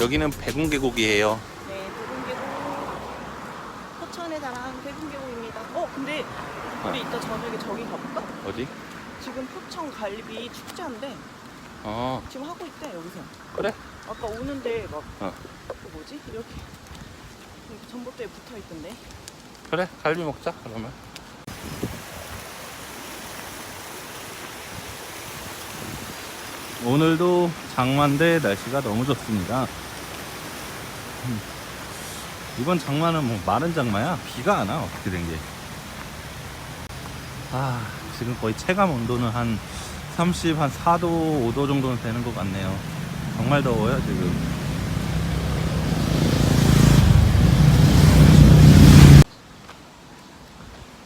여기는 백운계곡이에요. 네, 대군계곡 포천에 자랑 대군계곡입니다. 어, 근데 우리 이따 저녁에 저기 가볼까? 어디? 지금 포천 갈비 축제인데 어, 지금 하고 있대 여기서. 그래. 아까 오는데 막 어. 그 뭐지? 이렇게 이렇게 전봇대에 붙어 있던데. 그래. 갈비 먹자, 그러면. 오늘도 장마인데 날씨가 너무 좋습니다. 음. 이번 장마는 뭐 마른 장마야. 비가 안 와. 어떻게 된 게. 아, 지금 거의 체감 온도는 한 30, 한 4도, 5도 정도는 되는 것 같네요. 정말 더워요, 지금.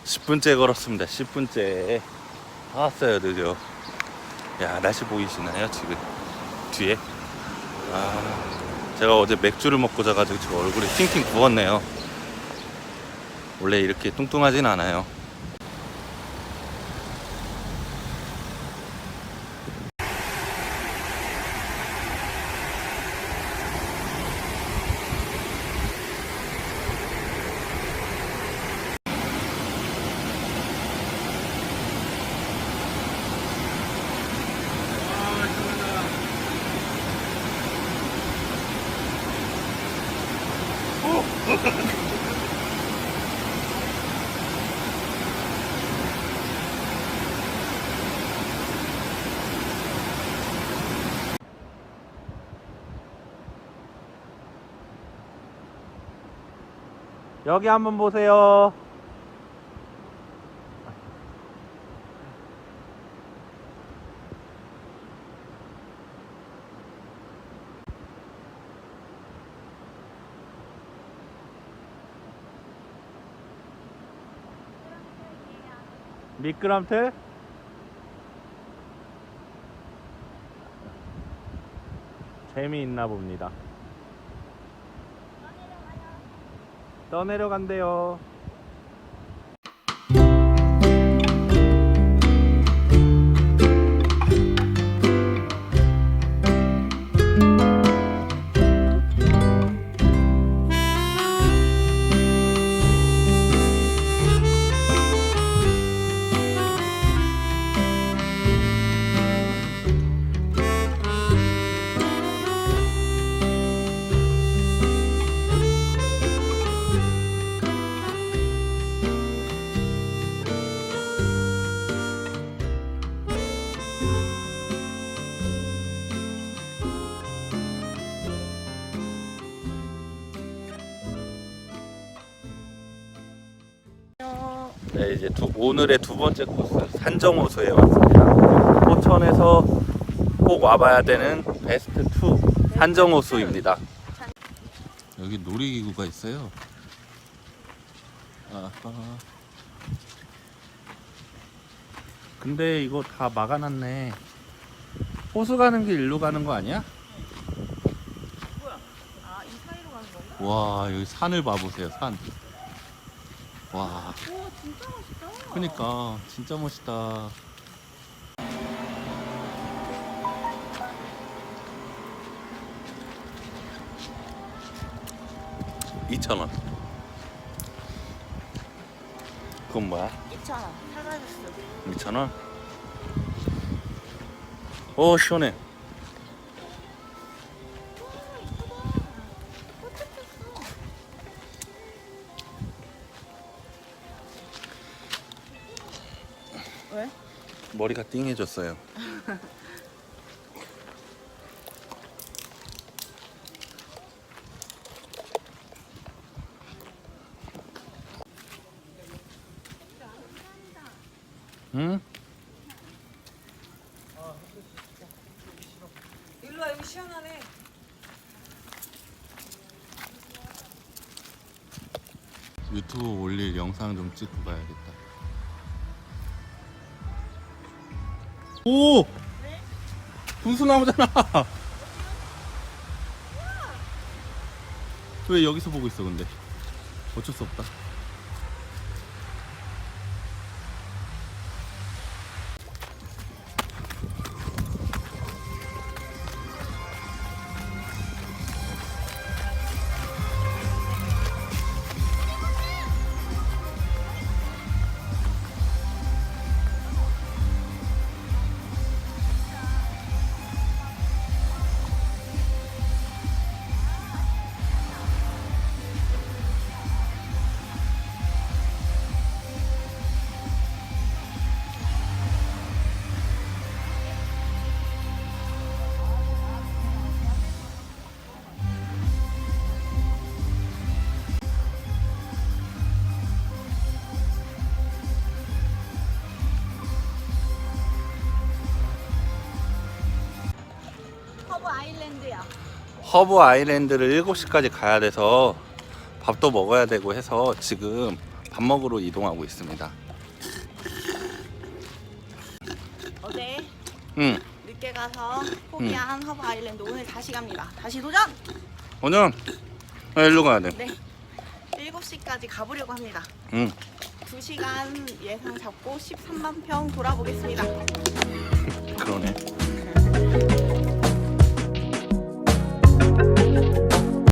십 분째 걸었습니다. 10분째. 다 왔어요, 드디어. 야, 날씨 보이시나요, 지금? 뒤에? 아, 제가 어제 맥주를 먹고 자가지고 지금 얼굴이 팅팅 부었네요. 원래 이렇게 뚱뚱하진 않아요. 여기 한번 보세요. 미끄럼틀? 재미있나 봅니다. 떠내려간대요. 네, 이제 두, 오늘의 두 번째 코스 산정호수에 왔습니다. 포천에서 꼭 와봐야 되는 베스트 2 산정호수입니다. 여기 놀이기구가 있어요. 아하. 근데 이거 다 막아놨네. 호수 가는 길 일로 가는 거 아니야? 뭐야? 아, 이 사이로 가는 건가? 와 여기 산을 봐보세요 산. 와 오, 진짜 멋있다. 그니까 진짜 멋있다. 이천 원. 그건 뭐야? 2,000원. 사과주스. 이천 원? 오 시원해. 머리가 띵해졌어요. 응? 일로 와, 여기 시원하네. 유튜브 올릴 영상 좀 찍고 가야겠다. 오! 분수나무잖아! 왜 여기서 보고 있어, 근데? 어쩔 수 없다. 아일랜드야. 허브 아일랜드를 7시까지 가야 돼서 밥도 먹어야 되고 해서 지금 밥 먹으러 이동하고 있습니다. 어제 응, 늦게 가서 포기한 허브 아일랜드 오늘 다시 갑니다. 다시 도전! 오늘 아, 일로 가야 돼. 네. 7시까지 가보려고 합니다. 응, 2시간 예상 잡고 13만 평 돌아보겠습니다.